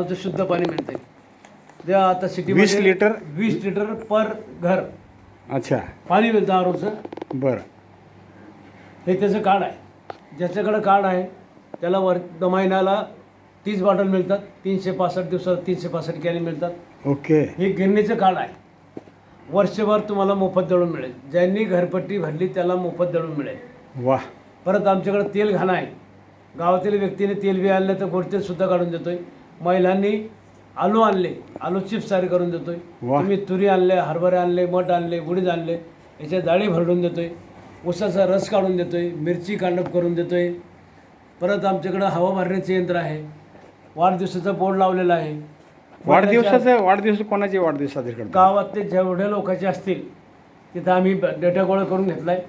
शुद्ध पाणी मिळते जे आता सिटी वीस लिटर? वीस लिटर पर घर. अच्छा. पाणी मिळतं आरोचं बरं. हे त्याचं कार्ड आहे. ज्याच्याकडं कार्ड आहे त्याला वर द महिन्याला तीस बॉटल मिळतात. तीनशे पासष्ट दिवसात तीनशे पासष्ट कॅनी मिळतात. ओके. हे गिरणीचं कार्ड आहे. वर्षभर तुम्हाला मोफत दळून मिळेल. ज्यांनी घरपट्टी भरली त्याला मोफत दळून मिळेल. वा परत आमच्याकडे तेल घाणं आहे. गावातील व्यक्तीने तेल बी आणलं तर गोड तेल सुद्धा काढून देतोय. महिलांनी आलू आणले. आलू चिप्स तयार करून देतोय. तुम्ही तुरी आणले हरभरे आणले मठ आणले उडीद आणले याच्या डाळी भरडून देतोय. ऊसाचा रस काढून देतोय मिरची कांडप करून देतोय. परत आमच्याकडं हवा भरण्याचे यंत्र आहे. वाढदिवसाचा बोर्ड लावलेला आहे. वाढदिवसाचं वाढदिवस कोणाचे वाढदिवस साजरे करतात? गावातले जेवढे लोकांचे असतील तिथं आम्ही डेटा गोळा करून घेतला आहे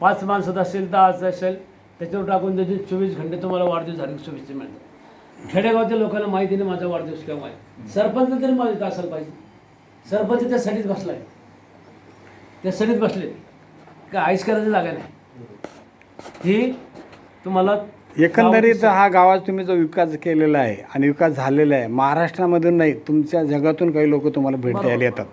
पाच माणसात असेल दहा असेल त्याच्यावर टाकून त्याचे चोवीस घंटे तुम्हाला वाढदिवस झाले शुभेच्छा मिळतात. खेडेगावच्या लोकांना माहिती नाही माझा वाढदिवस केव्हा आहे. सरपंच तरी माहिती असायला पाहिजे. सरपंच त्यासाठीच बसलाय. त्यासाठीच बसले. का आईस करायचं जागा नाही. ही तुम्हाला एकंदरीत हा गावात तुम्ही जो विकास केलेला आहे आणि विकास झालेला आहे महाराष्ट्रामधून नाही तुमच्या जगातून काही लोक तुम्हाला भेट द्यायला येतात.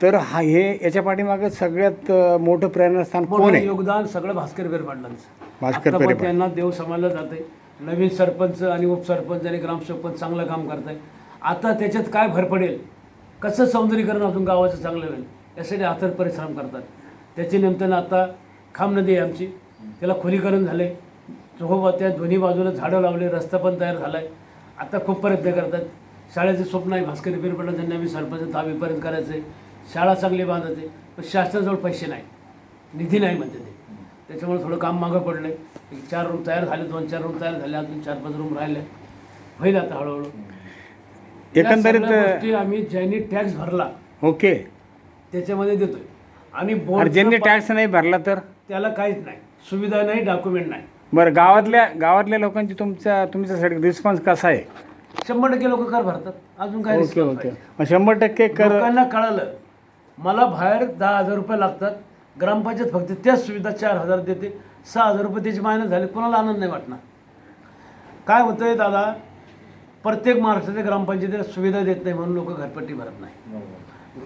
तर हा हे याच्या पाठीमागे सगळ्यात मोठं प्रेरणास्थान कोण आहे? योगदान सगळं भास्कर बेरपाटलांचं भास्कर. त्यांना देव समाजलं जाते नवीन सरपंच आणि उपसरपंच आणि ग्रामसरपंच चांगलं काम करत आहे आता त्याच्यात काय भर पडेल? कसं सौंदर्यीकरण अजून गावाचं चांगलं होईल? यासाठी अथर परिश्रम करतात. त्याची नंतर आता खाम नदी आहे आमची. त्याला खोलीकरण झाले हो त्या दोन्ही बाजूला झाडं लावले रस्ता पण तयार झाला आहे आता खूप प्रयत्न करतात. शाळेचं स्वप्न आहे भास्कर बिरपडा त्यांनी आम्ही सरपंच दहावीपर्यंत करायचं आहे शाळा चांगली बांधायचे पण शासनाजवळ पैसे नाही. निधी नाही म्हणते ते. त्याच्यामुळे थोडं काम मागं पडलं आहे एक चार रूम तयार झाले दोन चार रूम तयार झाले अजून चार पाच रूम राहिले. होईल आता हळूहळू. एकंदरीत आम्ही ज्यांनी टॅक्स भरला ओके. त्याच्यामध्ये देतोय. आणि ज्यांनी टॅक्स नाही भरला तर? त्याला काहीच नाही. सुविधा नाही डॉक्युमेंट नाही. बरं गावातल्या गावातल्या लोकांची तुमच्या तुमच्यासाठी रिस्पॉन्स कसा आहे? शंभर टक्के लोक कर भरतात. अजून काय ओके ओके. शंभर टक्के कर लोकांना कळालं मला बाहेर दहा हजार रुपये लागतात. ग्रामपंचायत फक्त त्याच सुविधा चार हजार देते सहा हजार रुपये त्याची मायनस झाली कोणाला आनंद नाही वाटणार. काय होतंय दादा प्रत्येक महाराष्ट्राच्या ग्रामपंचायतीला सुविधा देत नाही म्हणून लोक घरपट्टी भरत नाही.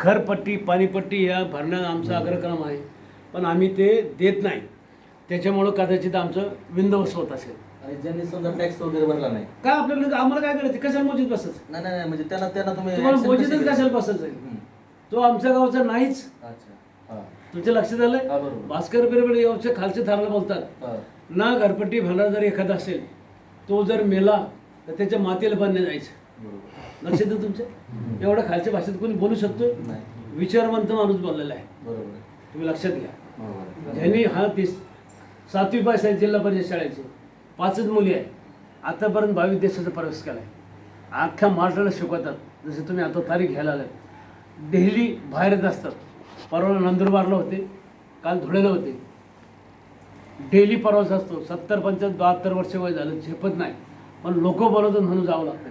घरपट्टी पाणीपट्टी या भरणं आमचा अग्रक्रम आहे पण आम्ही ते देत नाही. त्याच्यामुळं कदाचित आमचं विंदवस्त होत असेल. आणि ज्यांनी समजा टॅक्स वगैरे भरला नाही. काय आपल्याकडे आम्हाला काय करायचं? कशाला मोजीत बसायचं नाही नाही नाही, म्हणजे त्यांना त्यांना तुम्ही तुम्हाला action मोजीतच कशी कशाला? बसायचं? हम्म. तो आमच्या गावचा नाहीच. अच्छा. तुमच्या लक्षात बरोबर. भास्कर बिरबडे यावरच्या खालचे थारला बोलतात. ना घरपट्टी भरणार जर एखादा असेल तो जर मेला तर त्याच्या मातेला बांधणे जायचं. लक्षात आहे तुमच्या एवढ्या खालच्या भाषेत कोणी बोलू शकतो विचारवंत माणूस बोललेला आहे. बरोबर. तुम्ही लक्षात घ्या. ज्यांनी हा तीस सातवी पास आहे जिल्हा परिषद शाळेचे. पाचच मुली आहे आतापर्यंत बावीस देशाचा प्रवेश केला आहे अख्ख्या महाराष्ट्राला शिकवतात. जसे तुम्ही आता तारीख घ्यायला आलात. डेली बाहेरच असतात. परवा नंदुरबारला होते काल धुळेला होते. डेली प्रवास असतो. सत्तर पंच्याहत्तर बहात्तर वर्ष वय झालं झेपत नाही. पण लोक बोलवतात म्हणून जावं लागतं.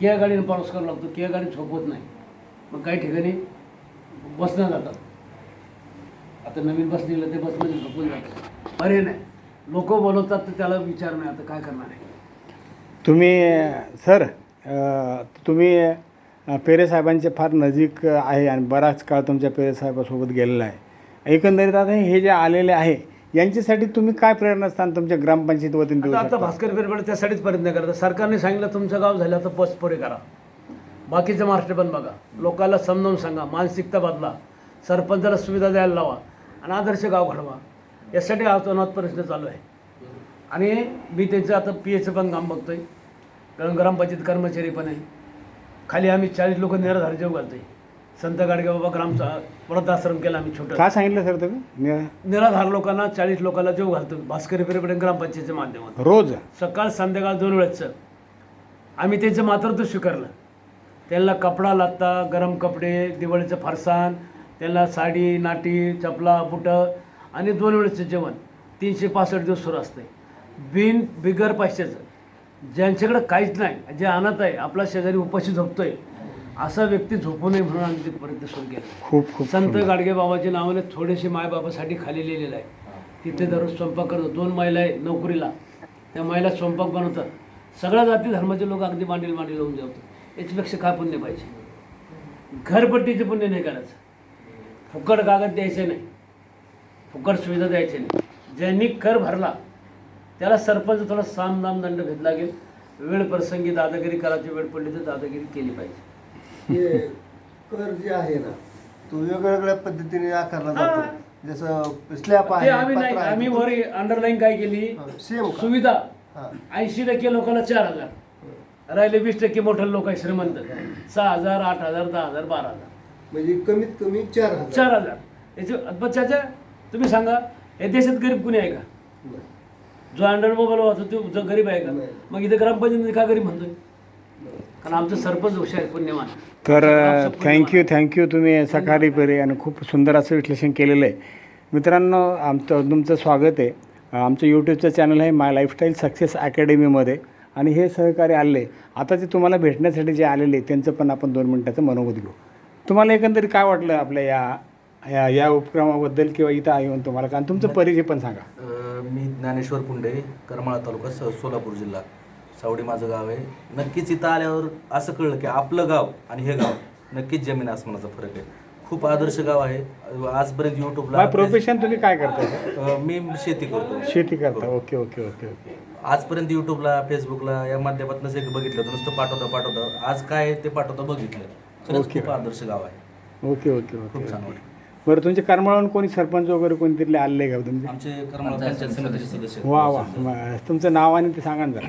किया गाडीने प्रवास करावा लागतो. किया गाडी झोपवत नाही. मग काही ठिकाणी बसनं जातात. आता नवीन बस निघलं ते बसमध्ये झोपून जातात. पर्याय नाही. लोक बोलवतात तर त्याला विचार नाही. आता काय करणार आहे? तुम्ही सर तुम्ही अ, पेरे साहेबांचे फार नजीक आहे आणि बराच काळ तुमच्या पेरे साहेबासोबत गेलेला आहे. एकंदरीत आता हे जे आलेले आहे यांच्यासाठी तुम्ही काय प्रेरणास्थान तुमच्या ग्रामपंचायत वतीने देऊ आता भास्कर बिरबड त्यासाठीच प्रयत्न करतात सरकारने सांगितलं तुमचं गाव झालं तर बस पुढे करा. बाकीचं महाराष्ट्र पण बघा. लोकांना समजावून सांगा मानसिकता बदला. सरपंचाला सुविधा द्यायला लावा आणि आदर्श गाव घडवा. यासाठी अतोनात प्रश्न चालू आहे. आणि मी त्याचं आता पी एचं पण काम बघतोय. कारण ग्रामपंचायत कर्मचारी पण आहे. खाली आम्ही चाळीस लोक निराधार जेव घालतोय. संत गाडगे बाबा ग्रामचा वृद्धाश्रम केला आम्ही छोटं. काय सांगितलं सर तुम्ही? नि- निराधार लोकांना चाळीस लोकांना जेव घालतो भास्करी बिरबडे ग्रामपंचायतीच्या माध्यमातून. रोज? सकाळ संध्याकाळ दोन वेळेचं आम्ही त्यांचं मातृत्व स्वीकारलं. त्यांना कपडा लागता गरम कपडे दिवाळीचं फरसाण त्यांना साडी नाटी चपला बुटं आणि दोन वेळेचं जेवण. तीनशे पासष्ट दिवस सुरू असते बिन बिगर पैशाचं. ज्यांच्याकडे काहीच नाही जे आणत आहे आपला शेजारी उपाशी झोपतोय असा व्यक्ती झोपू नये म्हणून आम्ही ते प्रयत्न सुरू केला. खूप खूप संत सुंदर. गाडगे बाबाच्या नावाने थोडेसे मायबापासाठी खाली लिहिलेलं आहे. तिथे दररोज स्वयंपाक करतो. दोन महिला आहे नोकरीला. त्या महिला स्वयंपाक बनवतात. सगळ्या जाती धर्माचे लोक अगदी मांडील मांडील लावून जेवतात. याच्यापेक्षा काय पुण्य पाहिजे? घरपट्टीचे पुण्य नाही करायचं. फुकट कागद द्यायचे नाही. फुकट सुविधा द्यायचे नाही. ज्यांनी कर भरला त्याला सरपंच थोडा साम नाम दंड घेतला लागेल वेळ प्रसंगी दादागिरी करायची वेळ पडली तर दादागिरी केली पाहिजे. हे कर जे आहे ना तो वेगवेगळ्या पद्धतीने आकारला जातो. जसं स्लॅब ते आहे आम्ही नाही आहे. आम्ही वर अंडरलाईन काय केली? हा, सेम का? सुविधा. हा. ऐंशी टक्के लोकांना चार हजार. राहिले वीस टक्के मोठे लोक आहे श्रीमंत. सहा हजार आठ हजार दहा हजार बारा हजार. म्हणजे कमीत कमी चार हजार. चार हजार. याचे तुम्ही सांगा या देशात गरीब कुणी आहे का? नाही. जो अँड्रॉइड मोबाईल वाचतो तो जो गरीब आहे का. मग इथे ग्रामपंचायत का गरीब म्हणतोय? कारण आमचं सरपंच हुशार आहे, पुण्यवान. तर. थँक्यू थँक्यू तुम्ही सकाळी पेरे आणि खूप सुंदर असं विश्लेषण केलेलं आहे. मित्रांनो आमचं तुमचं स्वागत आहे. आमचं यूट्यूबचं चॅनल आहे माय लाईफस्टाईल सक्सेस अकॅडमीमध्ये आणि हे सहकारी आले. आता ते तुम्हाला भेटण्यासाठी जे आलेले त्यांचं पण आपण दोन मिनटाचं मनोगत घेऊ. तुम्हाला एकंदरीत काय वाटलं आपल्या या या या उपक्रमाबद्दल किंवा इथं येऊन तुम्हाला? कारण तुमचं परिचय पण सांगा. मी ज्ञानेश्वर पुंडे करमाळा तालुका स- सोलापूर जिल्हा. सावडी माझं गाव आहे. नक्कीच इथं आल्यावर असं कळलं की आपलं गाव आणि हे गाव नक्कीच जमीन आसमानाचा फरक आहे. खूप आदर्श गाव आहे. आजपर्यंत युट्यूबला प्रोफेशन तुम्ही काय करता? मी शेती करतो. शेती करता. Okay okay okay okay. आजपर्यंत युट्यूबला फेसबुकला या माध्यमातून जे बघितलं तर नुसतं पाठवता पाठवता. आज काय ते पाठवता बघितलं. खरंच. खूप आदर्श गाव आहे. ओके ओके ओके खूप छान. वाटलं. बरं तुमचे कर्मळून कोणी सरपंच वगैरे कोणतरी आले का तुमचे? आमचे करमाळा पंचायत समितीचे सदस्य. वा वा. म- तुमचं नाव आणि ते सांगा ना जरा.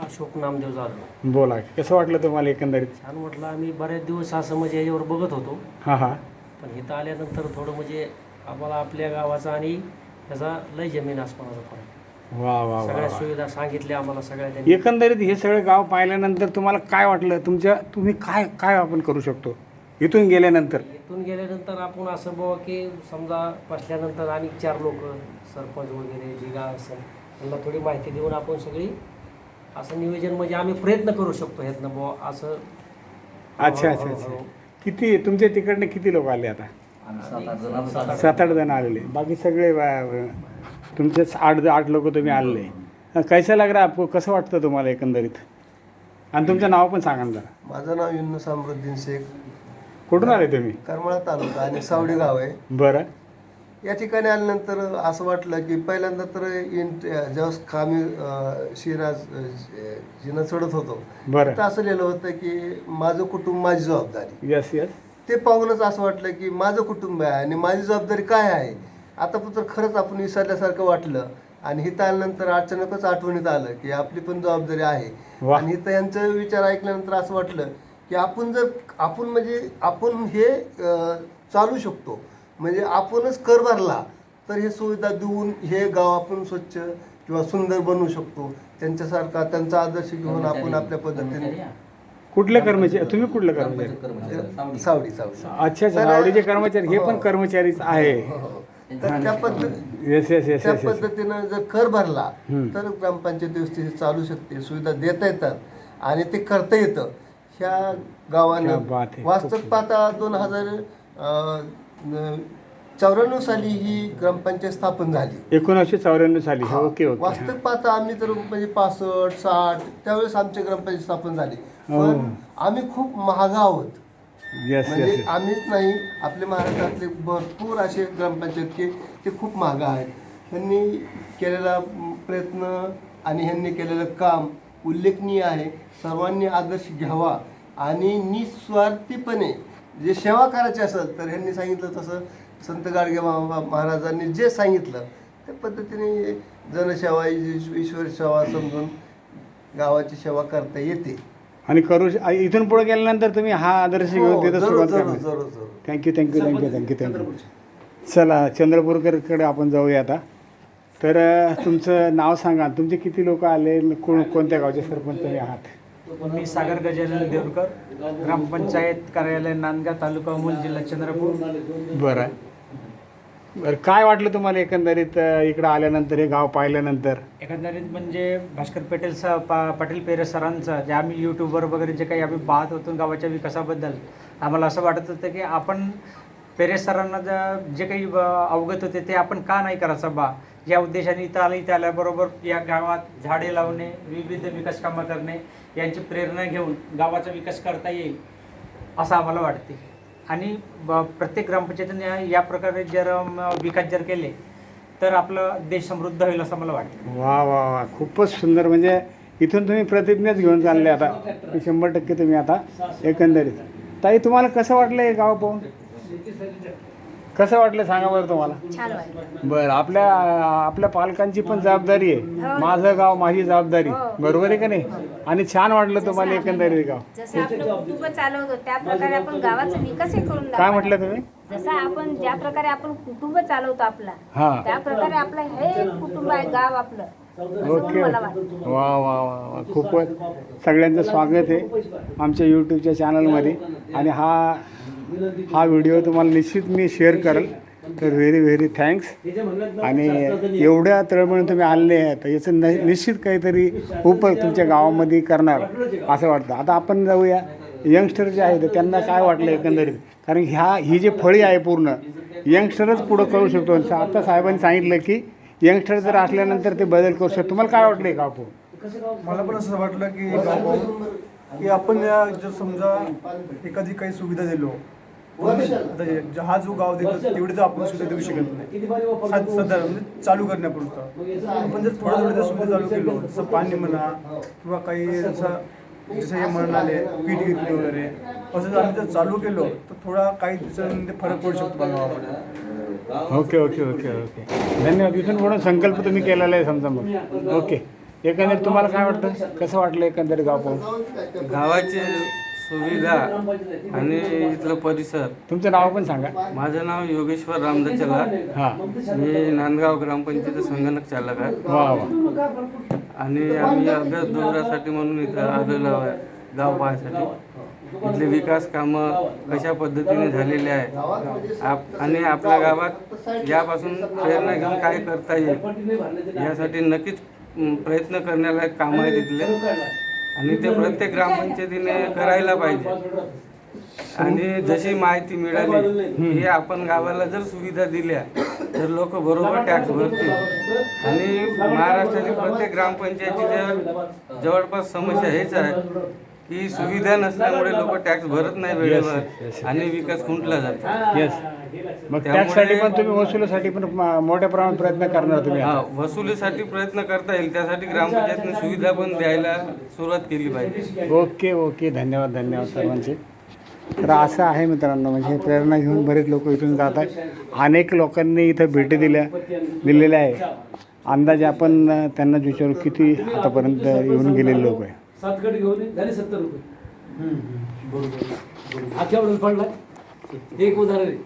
अशोक नामदेव जाधव. बोला कसं वाटलं तुम्हाला एकंदरीत? छान म्हटलं आम्ही बरेच दिवस असं म्हणजे याच्यावर बघत होतो. हां हां. पण इथं आल्यानंतर थोडं म्हणजे आम्हाला आपल्या गावाचा आणि ह्याचा लय जमीन आसमानाचा फरक. वा वा वा सगळ्या सुविधा सांगितल्या आम्हाला सगळ्या त्यांनी. एकंदरीत हे सगळं गाव पाहिल्यानंतर तुम्हाला काय वाटलं? तुमच्या तुम्ही काय काय आपण करू शकतो? इथून गेल्यानंतर? इथून गेल्यानंतर आपण असं बुवा की समजा बसल्यानंतर आणि चार लोक सरपंच वगैरे जी गाव असेल त्यांना थोडी माहिती देऊन आपण सगळी असं नियोजन म्हणजे आम्ही प्रयत्न करू शकतो ह्यातनं बुवा असं. अच्छा अच्छा अच्छा. किती तुमच्या तिकडनं किती लोक आले आता? सात आठ जण आलेले. बाकी सगळे वा- तुमचे आठ आठ लोक तुम्ही आलेले. कैसा लाग रहा आपको? कसं वाटतं तुम्हाला एकंदरीत? आणि तुमचं नाव पण सांगा ना जरा. माझं नाव युन्नस अमरुद्दीन शेख. कुठून आले तुम्ही? करमाळा तालुका आणि सावडी गाव आहे. बरं. या ठिकाणी आल्यानंतर असं वाटलं की पहिल्यांदा तर इंट ज्यावेळेस आम्ही अं, शिरा जिना चढत होतो बरं. तर असं लिहिलं होतं की माझं कुटुंब माझी जबाबदारी. यस यस ते पाहूनच असं वाटलं की माझं कुटुंब आहे आणि माझी जबाबदारी काय आहे? आता तर खरंच आपण विसरल्यासारखं वाटलं. आणि इथं आल्यानंतर अचानकच आठवणीत आलं की आपली पण जबाबदारी आहे. वा. आणि इथं यांचं विचार ऐकल्यानंतर असं वाटलं की आपण जर आपण म्हणजे आपण हे चालू शकतो. म्हणजे आपणच कर भरला तर हे सुविधा देऊन हे गाव आपण स्वच्छ किंवा सुंदर बनवू शकतो. त्यांच्यासारखा त्यांचा आदर्श घेऊन आपण आपल्या पद्धतीने कुठले कर्मचारी? तुम्ही कुठले कर्मचारी? सावडी सावडी अच्छा अच्छा. आवडीचे कर्मचारी हे पण कर्मचारीच आहे. हो. तर त्या पद्धती येस येस येस त्या येस येस पद्धतीनं जर कर भरला. तर ग्रामपंचायत व्यवस्थित चालू शकते. सुविधा देता येतात आणि ते करता येतं. ह्या क्या गावानं बात है. वास्तविक पाहता दोन हजार चौऱ्याण्णव साली ही ग्रामपंचायत स्थापन झाली. एकोणीसशे चौऱ्याण्णव साली हो, ओके ओके. वास्तविक पाहता आम्ही तर म्हणजे पासष्ट साठ त्यावेळेस आमची ग्रामपंचायत स्थापन झाली. हो. पण आम्ही खूप महागा आहोत. येस म्हणजे येस आम्हीच नाही आपले महाराष्ट्रातले भरपूर असे ग्रामपंचायत की ते खूप महाग आहेत. ह्यांनी केलेला म, प्रयत्न आणि ह्यांनी केलेलं काम उल्लेखनीय आहे. सर्वांनी आदर्श घ्यावा आणि निस्वार्थीपणे जे सेवा करायची असेल तर ह्यांनी सांगितलं तसं. संत गाडगे महा- महाराजांनी जे सांगितलं त्या पद्धतीने जनसेवा ईश- ईश्वर सेवा समजून गावाची सेवा करता येते. आणि करू इथून पुढे गेल्यानंतर तुम्ही हा आदर्श घेऊन हो, तिथं जरूर सुरुवात thank you thank you thank you thank you thank you चला चंद्रपूरकडे आपण जाऊया आता. तर तुमचं नाव सांगा. तुमचे किती लोक आले? कोण कोणत्या गावचे सरपंच तुम्ही आहात? मी सागर गजानन देवकर ग्रामपंचायत कार्यालय नांदगाव तालुका अमोल जिल्हा चंद्रपूर. बरं. बरं काय वाटलं तुम्हाला एकंदरीत इकडं आल्यानंतर हे गाव पाहिल्यानंतर? एकंदरीत म्हणजे भास्कर पेटेल सा पा पाटील पेरे सरांचं जे आम्ही यूट्यूबवर वगैरे जे काही आम्ही पाहत होतो गावाच्या विकासाबद्दल आम्हाला असं वाटत होतं की आपण पेरे सरांना ज- जे काही अवगत होते ते आपण का नाही करायचं बा? या उद्देशाने इथं आलं इथं आल्याबरोबर या गावात झाडे लावणे विविध विकास कामं करणे यांची प्रेरणा घेऊन गावाचा विकास करता येईल असं आम्हाला वाटते. आणि ब- प्रत्येक ग्रामपंचायतीने या- या प्रकारे जर विकास जर केले तर आपला देश समृद्ध होईल असं मला वाटतं. वा वा वा. खूपच सुंदर. म्हणजे इथून तुम्ही प्रतिज्ञाच घेऊन चालले आता. शंभर टक्के तुम्ही आता एकंदरीत. ताई तुम्हाला कसं वाटलं हे गाव पाहून? कसं वाटलं सांगा बरं तुम्हाला? छान वाटलं. बरं आपल्या आपल्या पालकांची पण जबाबदारी आहे. माझं गाव माझी जबाबदारी. बरोबर आहे का नाही? आणि छान वाटलं तुम्हाला एकंदरीत गाव. जसं आपलं कुटुंब चालवतो त्या प्रकारे आपण गावाचा विकासही करून काय. म्हटलं तुम्ही? जसं आपण ज्या प्रकारे आपण कुटुंब चालवतो आपला हां. त्या प्रकारे आपलं हे कुटुंब आहे गाव आपलं. ओके. मला वाटतं. वा वा वा वा. खूपच सगळ्यांचं स्वागत आहे आमच्या यूट्यूबच्या चॅनलमध्ये आणि हा हा व्हिडिओ तुम्हाला निश्चित मी शेअर करेल. तर व्हेरी व्हेरी थँक्स आणि एवढ्या तळमळून तुम्ही आणले आहेत तर याचं न निश्चित काहीतरी उपयोग तुमच्या गावामध्ये करणार असं वाटतं. आता आपण जाऊया. यंगस्टर जे आहेत त्यांना काय वाटलं एकंदरीत? कारण ह्या ही जी फळी आहे पूर्ण यंगस्टरच पुढं करू शकतो. आता साहेबांनी सांगितलं की यंगस्टर जर असल्यानंतर ते बदल करू शकतो. तुम्हाला काय वाटलं का आपण मला पण असं वाटलं की की आपण या जर समजा एखादी काही सुविधा दिलो हे- हा जो गाव देतो तेवढी तर आपण सुविधा देऊ शकत नाही. साध- साधारण म्हणजे चालू करण्यापुरतं. आपण जर थोडं थोडं सुविधा चालू केलो जसं पाणी म्हणा किंवा काही जसं जसं हे म्हणाले पीठ गिरणी वगैरे असं जर आम्ही जर चालू केलो तर थोडा काही दिवसांमध्ये फरक पडू शकतो गावामध्ये ओके ओके ओके ओके. धन्यवाद. इथून पुढे संकल्प तुम्ही केलेला आहे समजा मग. ओके. एकंदरीत तुम्हाला काय वाटतं? कसं वाटलं एकंदरीत गाव पाहून? गावाची सुविधा आणि इथलं परिसर. तुमचं नाव पण सांगा. माझं नाव योगेश्वर रामदास चलार हां. मी नांदगाव ग्रामपंचायत संगणक चालक आहे. वा वा. आणि आम्ही अभ्यास दौऱ्यासाठी म्हणून इथं आलेलो आहे गाव पाहण्यासाठी इथले विकास कामं कशा पद्धतीने झालेले आहे आप आणि आपल्या गावात यापासून प्रेरणा घेऊन काय करता येईल यासाठी नक्कीच प्रयत्न करण्याला कामं आहेत इथले. आणि ते प्रत्येक ग्रामपंचायतीने करायला पाहिजे. आणि जशी माहिती मिळाली हे आपण गावाला जर सुविधा दिल्या तर लोक बरोबर टॅक्स भरतील. आणि महाराष्ट्रातील प्रत्येक ग्रामपंचायतीच्या जवळपास समस्या हेच आहे. की सुविधा नसल्यामुळे लोक टॅक्स भरत नाही वेळेवर आणि विकास खुंटला जातो. येस मग त्यासाठी पण तुम्ही वसुलीसाठी पण मोठ्या प्रमाणात प्रयत्न करणार तुम्ही हा वसुलीसाठी प्रयत्न करता येईल. त्यासाठी ग्रामपंचायतने सुविधा पण द्यायला सुरुवात केली पाहिजे. Okay okay. धन्यवाद धन्यवाद सर्वांचे. तर असं आहे मित्रांनो म्हणजे प्रेरणा घेऊन बरेच लोक इथून जात आहेत. अनेक लोकांनी इथं भेटी दिल्या दिलेल्या आहे अंदाजे आपण त्यांना विचारू किती आतापर्यंत येऊन गेलेले लोक आहे सात गट घेऊन झाले सत्तर रुपये. हा केवढा पडला. एक उदाहरण आहे.